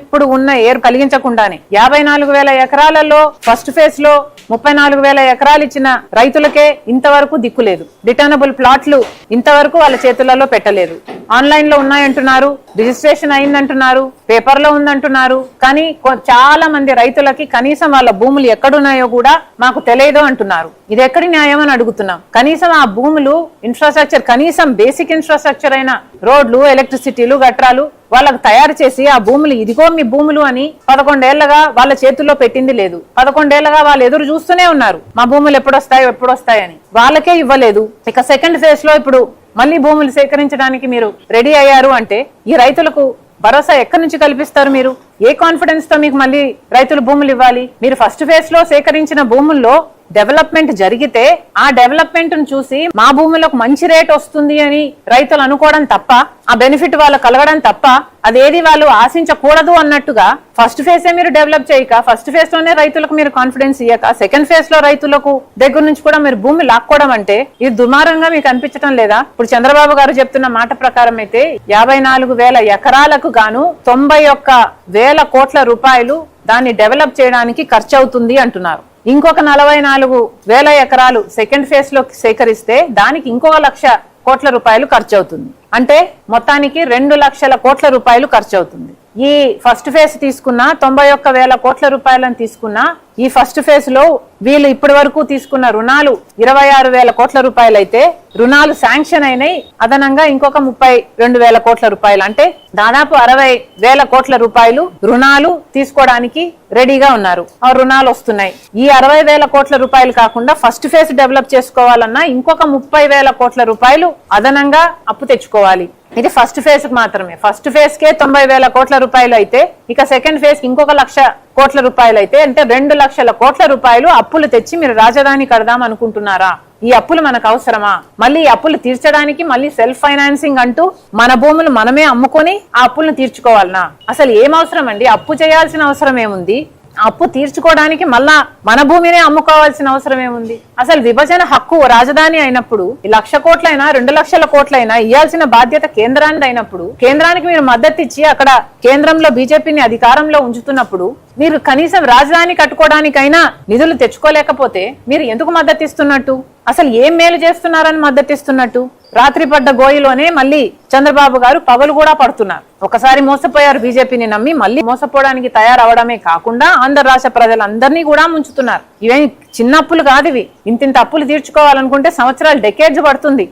ఇప్పుడు ఉన్న ఏరు కలిగించకుండానే యాభై నాలుగు వేల ఎకరాలలో ఫస్ట్ ఫేజ్లో ముప్పై నాలుగు వేల ఎకరాలు ఇచ్చిన రైతులకే ఇంతవరకు దిక్కులేదు రిటర్నబుల్ ప్లాట్లు ఇంతవరకు వాళ్ళ చేతులలో పెట్టలేదు. ఆన్లైన్లో ఉన్నాయంటున్నారు రిజిస్ట్రేషన్ అయిందంటున్నారు పేపర్లో ఉందంటున్నారు. కానీ చాలా మంది రైతులకి కనీసం వాళ్ళ భూములు ఎక్కడున్నాయో కూడా మాకు తెలియదు అంటున్నారు. ఇది ఎక్కడి న్యాయం అని అడుగుతున్నాం. కనీసం ఆ భూములు ఇన్ఫ్రాస్ట్రక్చర్ కనీసం బేసిక్ ఇన్ఫ్రాస్ట్రక్చర్ అయిన రోడ్లు ఎలక్ట్రిసిటీలు గట్రాలు వాళ్ళకు తయారు చేసి ఆ భూములు ఇదిగో మీ భూములు అని పదకొండేళ్ళగా వాళ్ళ చేతుల్లో పెట్టింది లేదు. పదకొండేళ్ళగా వాళ్ళు ఎదురు చూస్తూనే ఉన్నారు. మా భూములు ఎప్పుడొస్తాయో ఎప్పుడొస్తాయని. వాళ్ళకే ఇవ్వలేదు. ఇక సెకండ్ ఫేజ్లో ఇప్పుడు మళ్ళీ భూములు సేకరించడానికి మీరు రెడీ అయ్యారు అంటే ఈ రైతులకు భరోసా ఎక్కడి నుంచి కల్పిస్తారు మీరు? ఏ కాన్ఫిడెన్స్తో మీకు మళ్ళీ రైతులు భూములు ఇవ్వాలి? మీరు ఫస్ట్ ఫేజ్లో సేకరించిన భూముల్లో డెవలప్మెంట్ జరిగితే ఆ డెవలప్మెంట్ను చూసి మా భూములకు మంచి రేట్ వస్తుంది అని రైతులు అనుకోవడం తప్ప ఆ బెనిఫిట్ వాళ్ళు కలగడం తప్ప అదేది వాళ్ళు ఆశించకూడదు అన్నట్టుగా ఫస్ట్ ఫేజే మీరు డెవలప్ చేయక ఫస్ట్ ఫేజ్లోనే రైతులకు మీరు కాన్ఫిడెన్స్ ఇయ్యక సెకండ్ ఫేజ్లో రైతులకు దగ్గర నుంచి కూడా మీరు భూమి లాక్కోవడం అంటే ఇది దుమారంగా మీకు అనిపించడం లేదా? ఇప్పుడు చంద్రబాబు గారు చెప్తున్న మాట ప్రకారం అయితే యాభై నాలుగు వేల ఎకరాలకు గాను తొంభై ఒక్క వేల కోట్ల రూపాయలు దాన్ని డెవలప్ చేయడానికి ఖర్చు అవుతుంది అంటున్నారు. ఇంకొక నలభై నాలుగు వేల ఎకరాలు సెకండ్ ఫేజ్లో సేకరిస్తే దానికి ఇంకొక లక్ష కోట్ల రూపాయలు ఖర్చు అవుతుంది అంటే మొత్తానికి రెండు లక్షల కోట్ల రూపాయలు ఖర్చు అవుతుంది ఈ ఫస్ట్ ఫేజ్ తీసుకున్న తొంభై ఒక్క వేల కోట్ల రూపాయలను తీసుకున్న ఈ ఫస్ట్ ఫేజ్లో వీళ్ళు ఇప్పటి వరకు తీసుకున్న రుణాలు ఇరవై ఆరు వేల కోట్ల రూపాయలు అయితే రుణాలు శాంక్షన్ అయినాయి. అదనంగా ఇంకొక ముప్పై రెండు వేల కోట్ల రూపాయలు. అంటే దాదాపు అరవై వేల కోట్ల రూపాయలు రుణాలు తీసుకోవడానికి రెడీగా ఉన్నారు. ఆ రుణాలు వస్తున్నాయి. ఈ అరవై వేల కోట్ల రూపాయలు కాకుండా ఫస్ట్ ఫేజ్ డెవలప్ చేసుకోవాలన్నా ఇంకొక ముప్పై వేల కోట్ల రూపాయలు అదనంగా అప్పు తెచ్చుకోవాలి. ఇది ఫస్ట్ ఫేజ్కి మాత్రమే. ఫస్ట్ ఫేజ్ కే తొంభై వేల కోట్ల రూపాయలు అయితే ఇక సెకండ్ ఫేజ్ ఇంకొక లక్ష కోట్ల రూపాయలు అయితే అంటే రెండు లక్షల కోట్ల రూపాయలు అప్పులు తెచ్చి మీరు రాజధాని కడదాం అనుకుంటున్నారా? ఈ అప్పులు మనకు అవసరమా? మళ్ళీ ఈ అప్పులు తీర్చడానికి మళ్ళీ సెల్ఫ్ ఫైనాన్సింగ్ అంటూ మన భూములు మనమే అమ్ముకొని ఆ అప్పులను తీర్చుకోవాలనా? అసలు ఏం అవసరం అండి? అప్పు చేయాల్సిన అవసరం ఏముంది? అప్పు తీర్చుకోవడానికి మళ్ళా మన భూమినే అమ్ముకోవాల్సిన అవసరం ఏముంది? అసలు విభజన హక్కు రాజధాని అయినప్పుడు ఈ లక్ష కోట్లైనా రెండు లక్షల కోట్లైనా ఇవ్వాల్సిన బాధ్యత కేంద్రానికి అయినప్పుడు కేంద్రానికి మీరు మద్దతు ఇచ్చి అక్కడ కేంద్రంలో బీజేపీని అధికారంలో ఉంచుతున్నప్పుడు మీరు కనీసం రాజధాని కట్టుకోవడానికైనా నిధులు తెచ్చుకోలేకపోతే మీరు ఎందుకు మద్దతు ఇస్తున్నట్టు అసలు ఏం మేలు చేస్తున్నారని మద్దతు ఇస్తున్నట్టు రాత్రి పడ్డ గోయిలోనే మళ్ళీ చంద్రబాబు గారు పగలు కూడా పడుతున్నారు. ఒకసారి మోసపోయారు బీజేపీని నమ్మి మళ్ళీ మోసపోవడానికి తయారవడమే కాకుండా ఆంధ్ర రాష్ట్ర ప్రజలందరినీ కూడా ముంచుతున్నారు. ఇవేమి చిన్న అప్పులు కాదు ఇవి. ఇంతింత అప్పులు తీర్చుకోవాలనుకుంటే సంవత్సరాలు డెకేజ్ పడుతుంది.